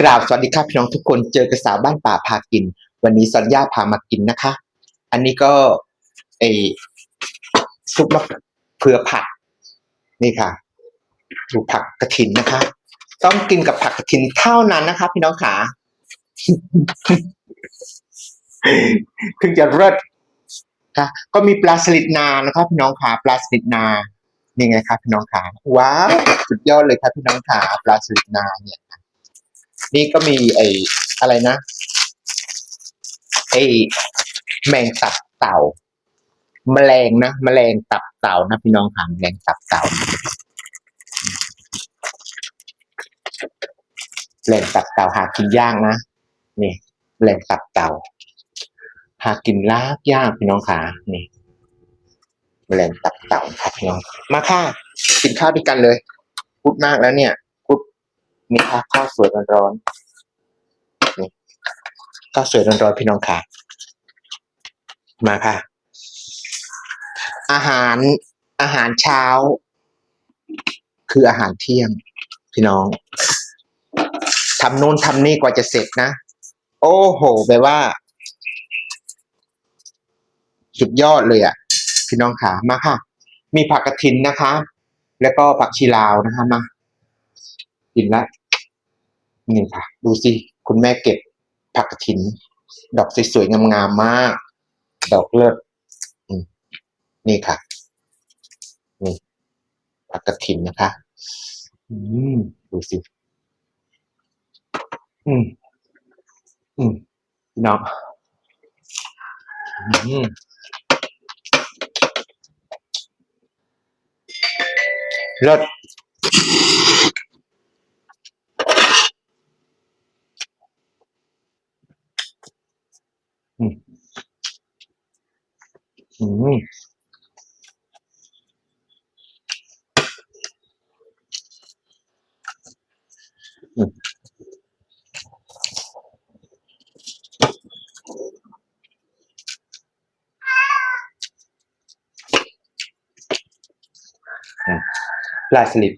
กราบสวัสดีครับพี่น้องทุกคนเจอกระสาวบ้านป่าพากิน วันนี้สัญญาพามากินนะคะ อันนี้ก็ไอซุปมะเขือผัด นี่ค่ะ ดูผักกระถินนะคะ ต้องกินกับผักกระถินเท่านั้นนะคะ พี่น้องขาถึงจะเลิศค่ะ ก็มีปลาสลิดนานะครับพี่น้องขาปลาสลิดนานี่ไงครับพี่น้องขาว้าวสุดยอดเลยครับพี่น้องขาปลาสลิดนาเนี่ย นี่ก็มีไอ้อะไรนะไอ้แมงตับเต่า แมลงนะแมลงตับเต่านะพี่น้องค่ะแมลงตับเต่าแมลงตับเต่าหากินยากนะนี่แมลงตับเต่าหากินลากยากพี่น้องค่ะนี่แมลงตับเต่าครับพี่น้อง มาค่ะกินข้าวด้วยกันเลย พูดมากแล้วเนี่ย พูดนี่ค่ะข้าวสวยร้อนๆนี่ข้าวสวยร้อนๆพี่น้องค่ะ มาค่ะ อาหารอาหารเช้า คืออาหารเที่ยง พี่น้องทำโน่นทำนี่กว่าจะเสร็จนะ โอ้โหแปลว่า สุดยอดเลยอะ พี่น้องขามาค่ะ มีผักกระถินนะคะ แล้วก็ผักชีลาวนะคะมา กินละนี่ค่ะ ดูสิ คุณแม่เก็บผักกระถิน ดอกสวยๆงามๆมาก ดอกเลิศอืมนี่ค่ะ นี่ผักกระถินนะคะ อืม ดูสิ อืม อืมพี่น้องอืมเลิศอืมอืมอืมป ลายสลิด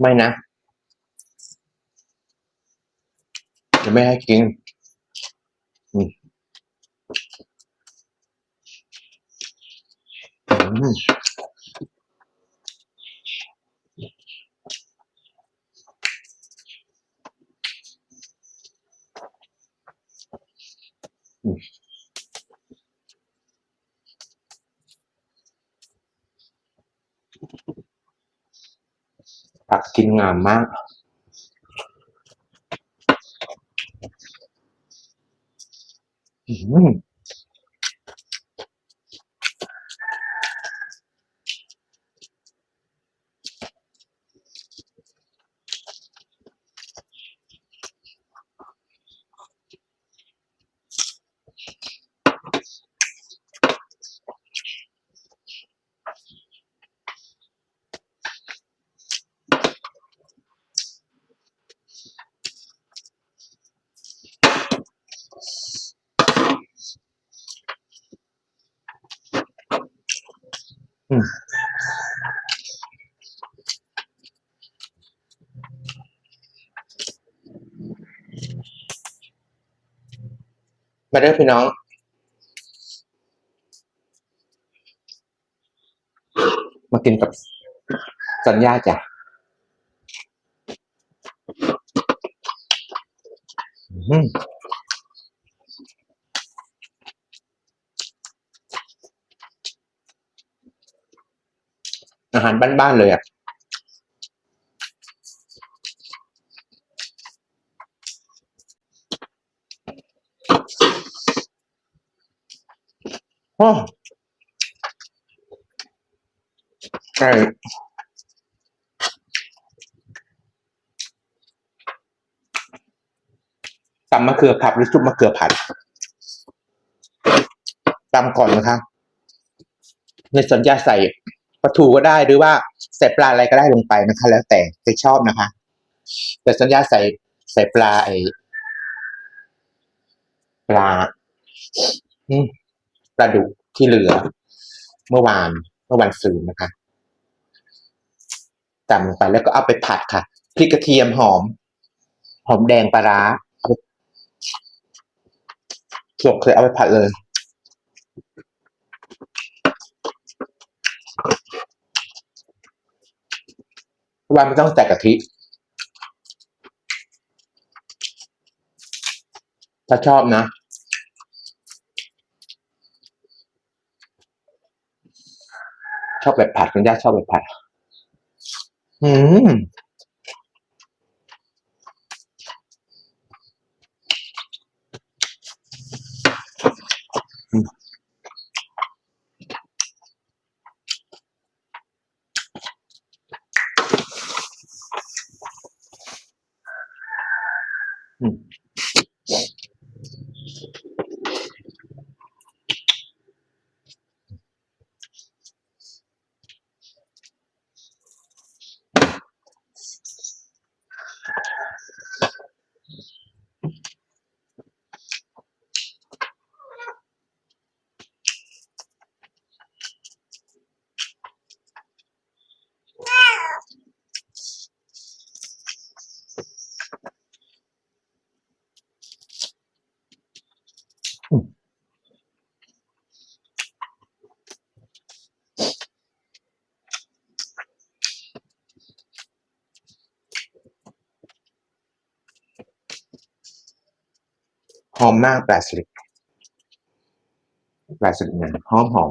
ไม่นะจะไม่ให้กินอืม ผักกินงามมากอืม มาเด้อพี่น้องมากินกับสัญญาจ้ะอืม หารบ้านๆเลยอะโอ้ใช่ตำมะเขือผัดหรือซุปมะเขือผัดตำก่อนนะคะ ในสัญญาใส่ ปลาทูก็ได้หรือว่าใส่ปลาอะไรก็ได้ลงไปนะคะ แล้วแต่ใจะชอบนะคะ แต่สัญญาใส่ใส่ปลาไอปลาปลาดุกที่เหลือ เมื่อวานเมื่อวันซืนนะคะตำลงไปแล้วก็เอาไปผัดค่ะพริกกระเทียมหอม หอมแดงปลาร้าเอาไปสกเคยเอาไปผัดเลย ว่าไม่ต้องแต่กะทิ ถ้าชอบนะ ชอบแบบผัดคุณย่าชอบแบบผัด อืม อื หอมมากปลสลิดปลสลิดเนี่ยหอมหอม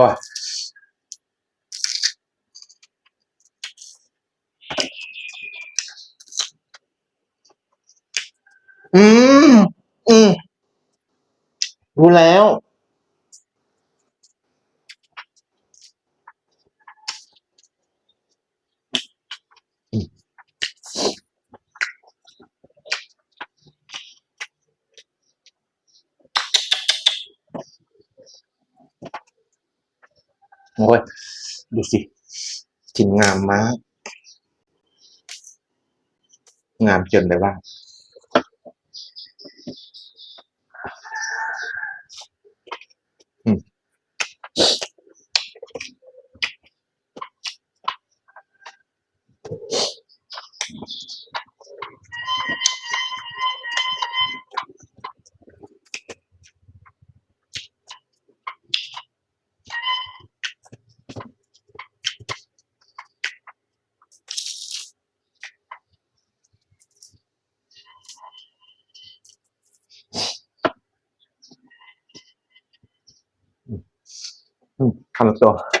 ว้าอืม อืม รู้แล้ว โอ้ย ดูสิ ถิ่นงามมาก งามจนเลยว่า อืม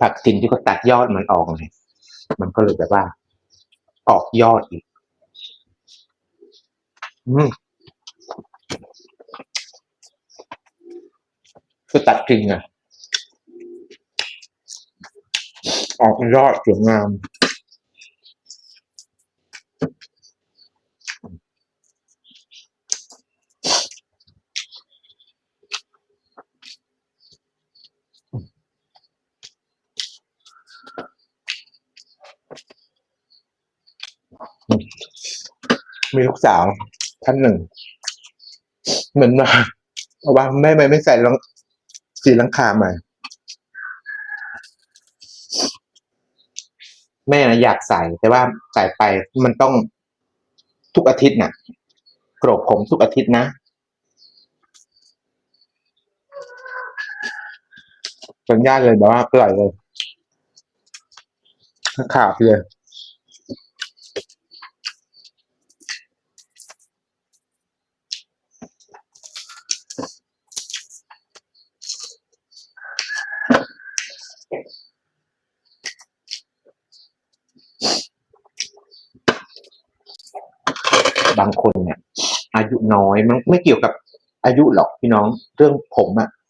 ผักจินที่เขาตัดยอดมันออกเลย มันก็เลยแบบว่า ออกยอดอีก อืมคือตัดจริงอะออกยอดสวยงามมีลูกสาว ท่านหนึ่ง เหมือนมาเอาว่าแม่ไม่ไม่ใส่ลังสีลังคามา แม่นะอยากใส่ แต่ว่าใส่ไปมันต้องทุกอาทิตย์น่ะโกรกผมทุกอาทิตย์นะสัญญาเลยแบบว่าปล่อยเลยข่าดเลย บางคนเนี่ยอายุน้อยมันไม่เกี่ยวกับอายุหรอกพี่น้องเรื่องผมอะ